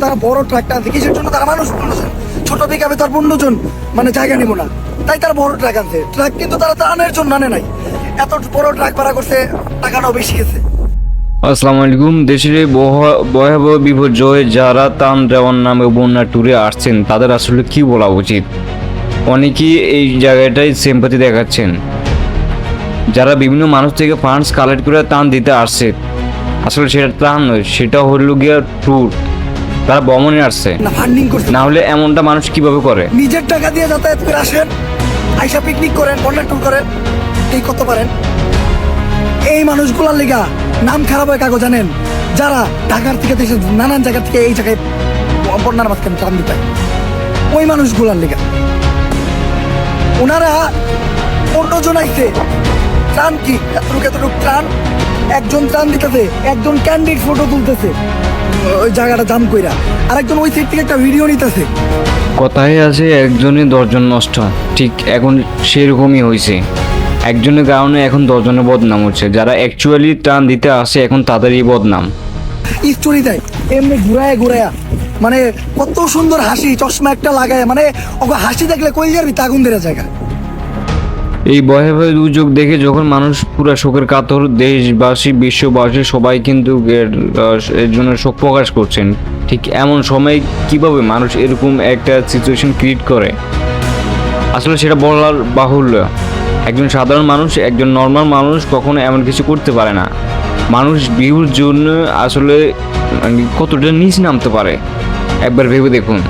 তারা বড় ট্রাক টানছে কিসের জন্য তারা মানুষ মানুষ ছোট পিকাপে তার পনেরো জন মানে জায়গা নিব না। তাই তারা বড় ট্রাক আনছে। ট্রাক কিন্তু তারা ত্রাণের জন্য আনে নাই। এত বড় ট্রাক ভাড়া করছে, টাকাটাও বেশি গেছে। আসসালামু আলাইকুম। দেশের এই বহ- ভয়াবহ বিপর্যয়ে যারা তান দেওয়ার নামে বন্যা ট্যুরে আসছেন, তাদের আসলে কি বলা উচিত? অনেকেই এই জায়গাটায় সিম্পাতি দেখাচ্ছেন। যারা বিভিন্ন মানুষ থেকে ফান্ডস কালেক্ট করে তান দিতে আসছে, আসলে সেটা ত্রাণ নয়, সেটা হলো গিয়া ট্যুর তারা ভ্রমণে আসছে। না ফান্ডিং করছে। না হলে এমনটা মানুষ কীভাবে করে? নিজের টাকা দিয়ে যাতায়াত করে আসেন আইসা পিকনিক করেন বন্যা ট্যুর করেন এই করতে পারেন। এই মানুষগুলার লিগা নাম খারাপ হয় কাগজ জানেন? যারা ঢাকার থেকে দেশের নানান জায়গা থেকে এই জায়গায় বন্যার মাঝখানে ত্রাণ দিতে। ওই মানুষগুলার লিগা। ওনারা অন্য জন আইছে। ত্রাণ কি? এতটুকু এতটুকু ত্রাণ। একজন ত্রাণ দিতেছে একজন ক্যান্ডিড ফটো তুলতেছে। ওই জায়গাটা জাম কইরা। আরেকজন ওই সাইড থেকে একটা ভিডিও নিতেছে। কথায় আছে একজনে দশজন নষ্ট। ঠিক এখন সেরকমই হয়েছে একজনের কারণে এখন দশজনের বদনাম হচ্ছে। যারা অ্যাকচুয়ালি ত্রাণ দিতে আসে এখন তাদেরই বদনাম। স্টোরি দেয়। এমনি ঘুরায় ঘুরায়া। মানে কত সুন্দর হাসি চশমা একটা লাগায়। মানে ওকে হাসি দেখলে কই যাবি তাগুন দেওয়া জায়গা। এই ভয়াবহ দুর্যোগ দেখে যখন মানুষ পুরো শোকের কাতর, দেশবাসী, বিশ্ববাসী সবাই কিন্তু এর জন্য শোক প্রকাশ করছেন। ঠিক এমন সময় কীভাবে মানুষ এরকম একটা সিচুয়েশন ক্রিয়েট করে? আসলে সেটা বলার বাহুল্য। একজন সাধারণ মানুষ, একজন নর্মাল মানুষ কখনো এমন কিছু করতে পারে না। মানুষ বিহুর জন্য আসলে মানে কতটা নিচ নামতে পারে? একবার ভেবে দেখুন।